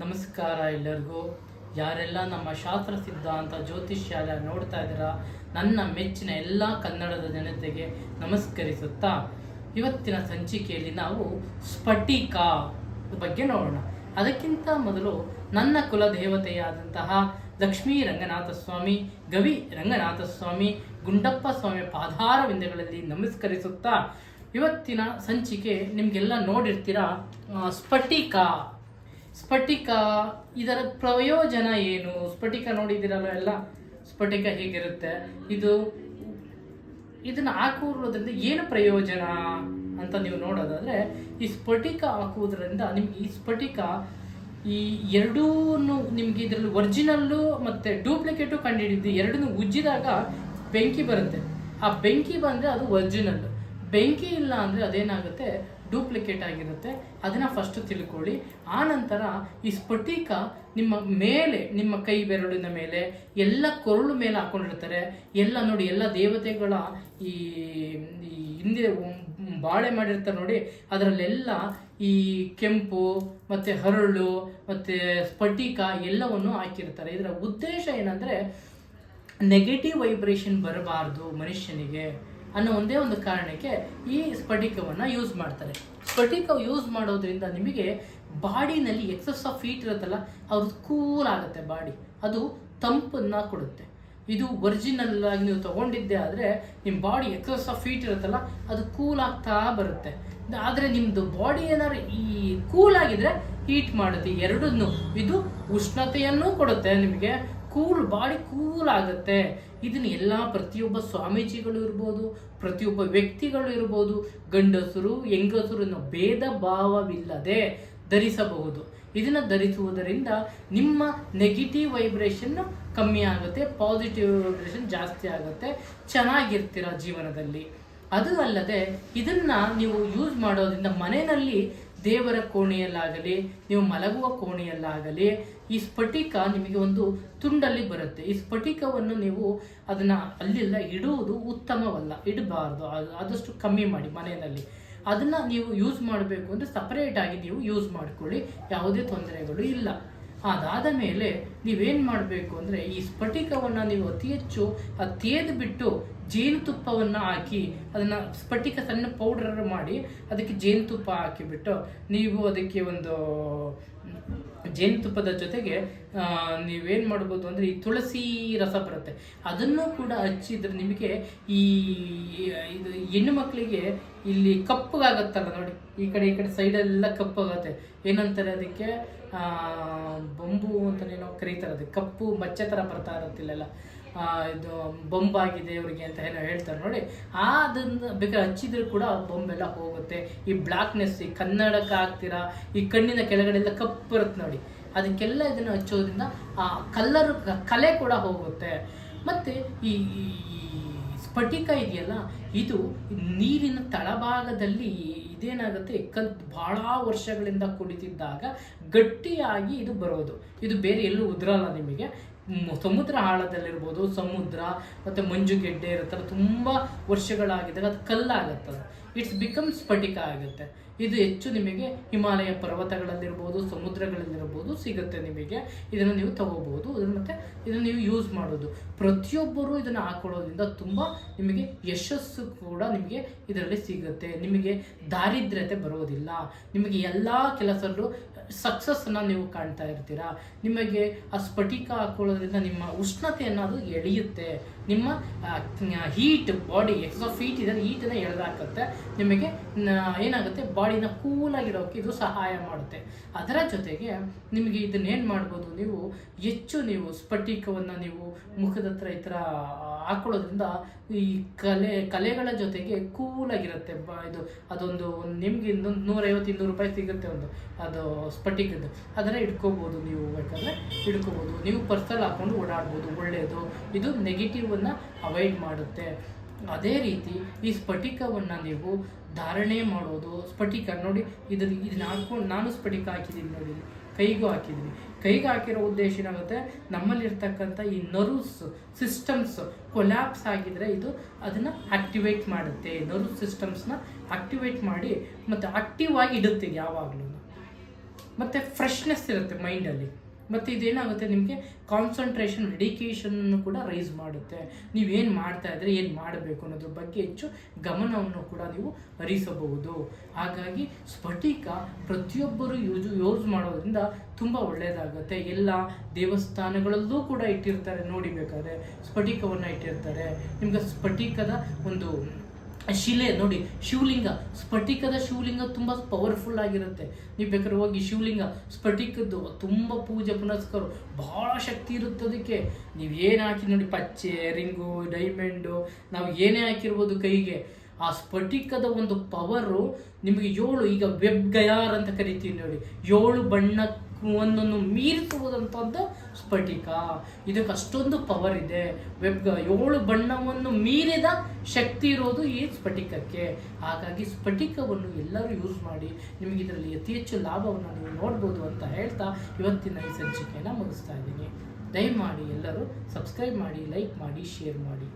ನಮಸ್ಕಾರ ಎಲ್ಲರಿಗೂ. ಯಾರೆಲ್ಲ ನಮ್ಮ ಶಾಸ್ತ್ರ ಸಿದ್ಧಾಂತ ಜ್ಯೋತಿಷ್ಯಾಲಯ ನೋಡ್ತಾ ಇದ್ದೀರಾ, ನನ್ನ ಮೆಚ್ಚಿನ ಎಲ್ಲ ಕನ್ನಡದ ಜನತೆಗೆ ನಮಸ್ಕರಿಸುತ್ತಾ, ಇವತ್ತಿನ ಸಂಚಿಕೆಯಲ್ಲಿ ನಾವು ಸ್ಫಟಿಕ ಬಗ್ಗೆ ನೋಡೋಣ. ಅದಕ್ಕಿಂತ ಮೊದಲು ನನ್ನ ಕುಲದೇವತೆಯಾದಂತಹ ಲಕ್ಷ್ಮೀ ರಂಗನಾಥ ಸ್ವಾಮಿ, ಗವಿ ರಂಗನಾಥ ಸ್ವಾಮಿ, ಗುಂಡಪ್ಪ ಸ್ವಾಮಿ ಪಾದಾರವಿಂದಗಳಲ್ಲಿ ನಮಸ್ಕರಿಸುತ್ತಾ, ಇವತ್ತಿನ ಸಂಚಿಕೆ ನಿಮಗೆಲ್ಲ ನೋಡಿರ್ತೀರಾ ಸ್ಫಟಿಕ. ಸ್ಫಟಿಕ, ಇದರ ಪ್ರಯೋಜನ ಏನು? ಸ್ಫಟಿಕ ನೋಡಿದಿರಲ್ಲ ಎಲ್ಲ? ಸ್ಫಟಿಕ ಹೇಗಿರುತ್ತೆ? ಇದು ಇದನ್ನ ಹಾಕುವುದರಿಂದ ಏನು ಪ್ರಯೋಜನ ಅಂತ ನೀವು ನೋಡೋದಾದ್ರೆ, ಈ ಸ್ಫಟಿಕ ಹಾಕುವುದರಿಂದ ನಿಮ್ಗೆ ಈ ಸ್ಫಟಿಕ ಈ ಎರಡೂ ನಿಮ್ಗೆ ಇದರಲ್ಲಿ ಒರಿಜಿನಲ್ಲು ಮತ್ತೆ ಡೂಪ್ಲಿಕೇಟು ಕಂಡುಹಿಡಿದು ಎರಡನ್ನೂ ಉಜ್ಜಿದಾಗ ಬೆಂಕಿ ಬರುತ್ತೆ. ಆ ಬೆಂಕಿ ಬಂದ್ರೆ ಅದು ಒರಿಜಿನಲ್ ಬೆಂಕಿ ಇಲ್ಲ ಅಂದ್ರೆ ಅದೇನಾಗುತ್ತೆ? ಡೂಪ್ಲಿಕೇಟ್ ಆಗಿರುತ್ತೆ. ಅದನ್ನ ಫಸ್ಟ್ ತಿಳ್ಕೊಳ್ಳಿ. ಆನಂತರ ನಂತರ ಈ ಸ್ಫಟಿಕ ನಿಮ್ಮ ಮೇಲೆ, ನಿಮ್ಮ ಕೈ ಬೆರಳಿನ ಮೇಲೆ ಎಲ್ಲ ಕೊರಳು ಮೇಲೆ ಹಾಕೊಂಡಿರ್ತಾರೆ. ಎಲ್ಲ ನೋಡಿ, ಎಲ್ಲ ದೇವತೆಗಳ ಈ ಹಿಂದೆ ಬಾಳೆ ಮಾಡಿರ್ತಾರೆ ನೋಡಿ. ಅದರಲ್ಲೆಲ್ಲ ಈ ಕೆಂಪು ಮತ್ತೆ ಹರಳು ಮತ್ತೆ ಸ್ಫಟಿಕ ಎಲ್ಲವನ್ನು ಹಾಕಿರ್ತಾರೆ. ಇದರ ಉದ್ದೇಶ ಏನಂದ್ರೆ ನೆಗೆಟಿವ್ ವೈಬ್ರೇಷನ್ ಬರಬಾರ್ದು ಮನುಷ್ಯನಿಗೆ. ಅನ್ನೋ ಒಂದೇ ಒಂದು ಕಾರಣಕ್ಕೆ ಈ ಸ್ಫಟಿಕವನ್ನು ಯೂಸ್ ಮಾಡ್ತಾರೆ. ಸ್ಫಟಿಕ ಯೂಸ್ ಮಾಡೋದ್ರಿಂದ ನಿಮಗೆ ಬಾಡಿನಲ್ಲಿ ಎಕ್ಸಸ್ ಆಫ್ ಹೀಟ್ ಇರುತ್ತಲ್ಲ ಅವ್ರದ್ದು ಕೂಲ್ ಆಗುತ್ತೆ ಬಾಡಿ. ಅದು ತಂಪನ್ನು ಕೊಡುತ್ತೆ. ಇದು ಒರಿಜಿನಲ್ ಆಗಿ ನೀವು ತಗೊಂಡಿದ್ದೆ ಆದರೆ ನಿಮ್ಮ ಬಾಡಿ ಎಕ್ಸಸ್ ಆಫ್ ಹೀಟ್ ಇರುತ್ತಲ್ಲ, ಅದು ಕೂಲ್ ಆಗ್ತಾ ಬರುತ್ತೆ. ಆದರೆ ನಿಮ್ಮದು ಬಾಡಿ ಏನಾದ್ರು ಈ ಕೂಲ್ ಆಗಿದ್ರೆ ಹೀಟ್ ಮಾಡುತ್ತೆ. ಎರಡನ್ನು, ಇದು ಉಷ್ಣತೆಯನ್ನು ಕೊಡುತ್ತೆ ನಿಮಗೆ. ಕೂಲ್ ಬಾಡಿ ಕೂಲ್ ಆಗುತ್ತೆ. ಇದನ್ನ ಎಲ್ಲ ಪ್ರತಿಯೊಬ್ಬ ಸ್ವಾಮೀಜಿಗಳು ಇರ್ಬೋದು, ಪ್ರತಿಯೊಬ್ಬ ವ್ಯಕ್ತಿಗಳು ಇರ್ಬೋದು, ಗಂಡಸರು, ಹೆಂಗಸರು ಅನ್ನೋ ಭೇದ ಭಾವವಿಲ್ಲದೆ ಧರಿಸಬಹುದು. ಇದನ್ನ ಧರಿಸುವುದರಿಂದ ನಿಮ್ಮ ನೆಗೆಟಿವ್ ವೈಬ್ರೇಷನ್ ಕಮ್ಮಿ ಆಗುತ್ತೆ ಪಾಸಿಟಿವ್ ವೈಬ್ರೇಷನ್ ಜಾಸ್ತಿ ಆಗುತ್ತೆ, ಚೆನ್ನಾಗಿರ್ತೀರ ಜೀವನದಲ್ಲಿ. ಅದು ಅಲ್ಲದೆ ಇದನ್ನ ನೀವು ಯೂಸ್ ಮಾಡೋದ್ರಿಂದ ಮನೆಯಲ್ಲಿ ದೇವರ ಕೋಣೆಯಲ್ಲಾಗಲಿ, ನೀವು ಮಲಗುವ ಕೋಣೆಯಲ್ಲಾಗಲಿ, ಈ ಸ್ಫಟಿಕ ನಿಮಗೆ ಒಂದು ತುಂಡಲ್ಲಿ ಬರುತ್ತೆ. ಈ ಸ್ಫಟಿಕವನ್ನು ನೀವು ಅದನ್ನ ಅಲ್ಲೆಲ್ಲ ಇಡುವುದು ಉತ್ತಮವಲ್ಲ. ಇಡಬಾರ್ದು. ಆದಷ್ಟು ಕಮ್ಮಿ ಮಾಡಿ ಮನೆಯಲ್ಲಿ. ಅದನ್ನ ನೀವು ಯೂಸ್ ಮಾಡಬೇಕು ಅಂದರೆ ಸಪರೇಟ್ ಆಗಿ ನೀವು ಯೂಸ್ ಮಾಡ್ಕೊಳ್ಳಿ. ಯಾವುದೇ ತೊಂದರೆಗಳು ಇಲ್ಲ. ಅದಾದ ಮೇಲೆ ನೀವೇನು ಮಾಡಬೇಕು ಅಂದರೆ ಈ ಸ್ಫಟಿಕವನ್ನು ನೀವು ಅತಿ ಹೆಚ್ಚು ಅದು ತೇದು ಬಿಟ್ಟು ಜೇನುತುಪ್ಪವನ್ನು ಹಾಕಿ ಅದನ್ನು ಸ್ಫಟಿಕ ಸಣ್ಣ ಪೌಡರ್ ಮಾಡಿ ಅದಕ್ಕೆ ಜೇನುತುಪ್ಪ ಹಾಕಿಬಿಟ್ಟು ನೀವು ಅದಕ್ಕೆ ಒಂದು ಜೇನುತುಪ್ಪದ ಜೊತೆಗೆ ನೀವೇನು ಮಾಡ್ಬೋದು ಅಂದರೆ ಈ ತುಳಸಿ ರಸ ಬರುತ್ತೆ. ಅದನ್ನು ಕೂಡ ಹಚ್ಚಿದ್ರೆ ನಿಮಗೆ ಈ, ಇದು ಹೆಣ್ಣು ಮಕ್ಕಳಿಗೆ ಇಲ್ಲಿ ಕಪ್ಪಗಾಗತ್ತಲ್ಲ ನೋಡಿ, ಈ ಕಡೆ ಈ ಕಡೆ ಸೈಡೆಲ್ಲ ಕಪ್ಪಾಗತ್ತೆ ಏನಂತಾರೆ ಅದಕ್ಕೆ? ಬೊಂಬು ನಾವು ಕರೀತಾರೆ ಅದು. ಕಪ್ಪು ಮಚ್ಚೆ ಥರ ಬರ್ತಾ ಇರುತ್ತಿಲ್ಲೆಲ್ಲ ಇದು ಬೊಂಬಾಗಿದೆ ಅವ್ರಿಗೆ ಅಂತ ಏನೋ ಹೇಳ್ತಾರೆ ನೋಡಿ. ಅದನ್ನ ಬೇಕಾದ್ರೆ ಹಚ್ಚಿದ್ರು ಕೂಡ ಬೊಂಬೆಲ್ಲ ಹೋಗುತ್ತೆ. ಈ ಬ್ಲಾಕ್ನೆಸ್, ಈ ಕನ್ನಡಕ್ಕೆ ಆಗ್ತೀರಾ ಈ ಕಣ್ಣಿನ ಕೆಳಗಡೆ ಎಲ್ಲ ಕಪ್ಪು ಬರುತ್ತೆ ನೋಡಿ. ಅದಕ್ಕೆಲ್ಲ ಇದನ್ನು ಹಚ್ಚೋದ್ರಿಂದ ಆ ಕಲ್ಲರ್, ಕಲೆ ಕೂಡ ಹೋಗುತ್ತೆ. ಮತ್ತೆ ಈ ಸ್ಫಟಿಕ ಇದೆಯಲ್ಲ, ಇದು ನೀರಿನ ತಳಭಾಗದಲ್ಲಿ ಇದೇನಾಗುತ್ತೆ? ಕಲ್ ಬಹಳ ವರ್ಷಗಳಿಂದ ಕುಳಿತಿದ್ದಾಗ ಗಟ್ಟಿಯಾಗಿ ಇದು ಬರೋದು. ಇದು ಬೇರೆ ಎಲ್ಲೂ ಉದ್ರಲ್ಲ ನಿಮಗೆ. ಸಮುದ್ರ ಆಳದಲ್ಲಿರ್ಬೋದು, ಸಮುದ್ರ ಮತ್ತು ಮಂಜುಗೆಡ್ಡೆ ಇರುತ್ತಲ್ಲ, ತುಂಬ ವರ್ಷಗಳಾಗಿದ್ದಾಗ ಅದು ಕಲ್ಲಾಗತ್ತದ. ಇಟ್ಸ್ ಬಿಕಮ್ ಸ್ಫಟಿಕ ಆಗುತ್ತೆ. ಇದು ಹೆಚ್ಚು ನಿಮಗೆ ಹಿಮಾಲಯ ಪರ್ವತಗಳಲ್ಲಿರ್ಬೋದು, ಸಮುದ್ರಗಳಲ್ಲಿರ್ಬೋದು ಸಿಗುತ್ತೆ ನಿಮಗೆ. ಇದನ್ನು ನೀವು ತಗೋಬಹುದು. ಇದನ್ನು ಮತ್ತೆ ಇದನ್ನು ನೀವು ಯೂಸ್ ಮಾಡೋದು. ಪ್ರತಿಯೊಬ್ಬರು ಇದನ್ನು ಹಾಕೊಳ್ಳೋದ್ರಿಂದ ತುಂಬ ನಿಮಗೆ ಯಶಸ್ಸು ಕೂಡ ನಿಮಗೆ ಇದರಲ್ಲಿ ಸಿಗುತ್ತೆ. ನಿಮಗೆ ದಾರಿದ್ರ್ಯತೆ ಬರೋದಿಲ್ಲ. ನಿಮಗೆ ಎಲ್ಲ ಕೆಲಸದಲ್ಲೂ ಸಕ್ಸಸ್ಸನ್ನು ನೀವು ಕಾಣ್ತಾ ಇರ್ತೀರಾ? ನಿಮಗೆ ಆ ಸ್ಫಟಿಕ ಹಾಕೊಳ್ಳೋದ್ರಿಂದ ನಿಮ್ಮ ಉಷ್ಣತೆಯನ್ನು ಅದು ಎಳೆಯುತ್ತೆ. ನಿಮ್ಮ ಹೀಟ್ ಬಾಡಿ ಎಕ್ಸ್ ಆಫ್ ಹೀಟ್ ಇದೆ ಹೀಟನ್ನು ಎಳೆದಾಕತ್ತೆ. ನಿಮಗೆ ಏನಾಗುತ್ತೆ? ಏನಾಗುತ್ತೆ ಬಾಡಿನ ಕೂಲಾಗಿಡೋಕೆ ಇದು ಸಹಾಯ ಮಾಡುತ್ತೆ. ಅದರ ಜೊತೆಗೆ ನಿಮಗೆ ಇದನ್ನ ಏನು ಮಾಡ್ಬೋದು ನೀವು? ಹೆಚ್ಚು ನೀವು ಸ್ಫಟಿಕವನ್ನು ನೀವು ಮುಖದ ಹತ್ರ ಈ ಥರ ಹಾಕೊಳ್ಳೋದ್ರಿಂದ ಈ ಕಲೆ, ಕಲೆಗಳ ಜೊತೆಗೆ ಕೂಲಾಗಿರುತ್ತೆ. ಬ, ಇದು ಅದೊಂದು ನಿಮಗೆ ಇನ್ನೊಂದು ನೂರೈವತ್ತು, ಇನ್ನೂರು ರೂಪಾಯಿ ಸಿಗುತ್ತೆ ಒಂದು ಅದು ಸ್ಫಟಿಕದ್ದು. ಅದನ್ನು ಇಟ್ಕೋಬೋದು ನೀವು ಬೇಕಾದ್ರೆ. ಇಟ್ಕೋಬೋದು ನೀವು ಪರ್ಸಲ್ ಹಾಕೊಂಡು ಓಡಾಡ್ಬೋದು. ಒಳ್ಳೆಯದು ಇದು ನೆಗೆಟಿವನ್ನು ಅವಾಯ್ಡ್ ಮಾಡುತ್ತೆ. ಅದೇ ರೀತಿ ಈ ಸ್ಫಟಿಕವನ್ನು ನೀವು ಧಾರಣೆ ಮಾಡೋದು, ಸ್ಫಟಿಕ ನೋಡಿ ಇದ್ರ ಇದನ್ನ ಹಾಕ್ಕೊಂಡು ನಾನು ಸ್ಫಟಿಕ ಹಾಕಿದ್ದೀನಿ ನೋಡಿ, ಕೈಗೂ ಹಾಕಿದ್ದೀನಿ ಕೈಗೆ ಹಾಕಿರೋ ಉದ್ದೇಶ ಏನಾಗುತ್ತೆ? ನಮ್ಮಲ್ಲಿರ್ತಕ್ಕಂಥ ಈ ನರ್ವ್ಸ್ ಸಿಸ್ಟಮ್ಸ್ ಕೊಲ್ಯಾಪ್ಸ್ ಆಗಿದ್ರೆ ಇದು ಅದನ್ನು ಆಕ್ಟಿವೇಟ್ ಮಾಡುತ್ತೆ. ನರ್ವ್ ಸಿಸ್ಟಮ್ಸ್ನ ಆಕ್ಟಿವೇಟ್ ಮಾಡಿ ಮತ್ತು ಆಕ್ಟಿವ್ ಆಗಿ ಇಡುತ್ತೆ ಯಾವಾಗಲೂ ಮತ್ತು ಫ್ರೆಶ್ನೆಸ್ ಇರುತ್ತೆ ಮೈಂಡಲ್ಲಿ. ಮತ್ತು ಇದೇನಾಗುತ್ತೆ? ನಿಮಗೆ ಕಾನ್ಸಂಟ್ರೇಷನ್ ಡೆಡಿಕೇಶನನ್ನು ಕೂಡ ರೈಸ್ ಮಾಡುತ್ತೆ. ನೀವೇನು ಮಾಡ್ತಾ ಇದ್ರೆ, ಏನು ಮಾಡಬೇಕು ಅನ್ನೋದ್ರ ಬಗ್ಗೆ ಹೆಚ್ಚು ಗಮನವನ್ನು ಕೂಡ ನೀವು ಹರಿಸಬಹುದು. ಹಾಗಾಗಿ ಸ್ಫಟಿಕ ಪ್ರತಿಯೊಬ್ಬರು ಯೂಸ್ ಯೂಸ್ ಮಾಡೋದ್ರಿಂದ ತುಂಬ ಒಳ್ಳೆಯದಾಗುತ್ತೆ ಎಲ್ಲ ದೇವಸ್ಥಾನಗಳಲ್ಲೂ ಕೂಡ ಇಟ್ಟಿರ್ತಾರೆ. ನೋಡಿಬೇಕಾದ್ರೆ ಸ್ಫಟಿಕವನ್ನು ಇಟ್ಟಿರ್ತಾರೆ. ನಿಮ್ಗೆ ಸ್ಫಟಿಕದ ಒಂದು ಶಿಲೆ ನೋಡಿ, ಶಿವಲಿಂಗ, ಸ್ಫಟಿಕದ ಶಿವಲಿಂಗ ತುಂಬ ಪವರ್ಫುಲ್ ಆಗಿರುತ್ತೆ. ನೀವು ಬೇಕಾದ್ರೆ ಹೋಗಿ ಶಿವಲಿಂಗ, ಸ್ಫಟಿಕದ್ದು ತುಂಬ ಪೂಜೆ, ಪುನಸ್ಕಾರ, ಬಹಳ ಶಕ್ತಿ ಇರುತ್ತೆ ಅದಕ್ಕೆ. ನೀವು ಏನು ಹಾಕಿ ನೋಡಿ, ಪಚ್ಚೆ, ರಿಂಗು ಡೈಮಂಡು ನಾವು ಏನೇ ಹಾಕಿರ್ಬೋದು ಕೈಗೆ, ಆ ಸ್ಫಟಿಕದ ಒಂದು ಪವರು ನಿಮಗೆ ಏಳು, ಈಗ ವೆಬ್ ಗಯಾರ್ ಅಂತ ಕರಿತೀವಿ ನೋಡಿ. ಏಳು ಬಣ್ಣ ಒಂದನ್ನು ಮೀರಿಸುವುದಂಥದ್ದು ಸ್ಫಟಿಕ. ಇದಕ್ಕೆ ಅಷ್ಟೊಂದು ಪವರ್ ಇದೆ. ವೆಬ್ ಏಳು ಬಣ್ಣವನ್ನು ಮೀರಿದ ಶಕ್ತಿ ಇರೋದು ಈ ಸ್ಫಟಿಕಕ್ಕೆ. ಹಾಗಾಗಿ ಸ್ಫಟಿಕವನ್ನು ಎಲ್ಲರೂ ಯೂಸ್ ಮಾಡಿ ನಿಮಗೆ ಇದರಲ್ಲಿ ಅತಿ ಹೆಚ್ಚು ಲಾಭವನ್ನು ನೀವು ನೋಡ್ಬೋದು ಅಂತ ಹೇಳ್ತಾ ಇವತ್ತಿನ ಈ ಸಂಚಿಕೆಯನ್ನು ಮುಗಿಸ್ತಾ ಇದ್ದೀನಿ. ದಯಮಾಡಿ ಎಲ್ಲರೂ ಸಬ್ಸ್ಕ್ರೈಬ್ ಮಾಡಿ ಲೈಕ್ ಮಾಡಿ ಶೇರ್ ಮಾಡಿ.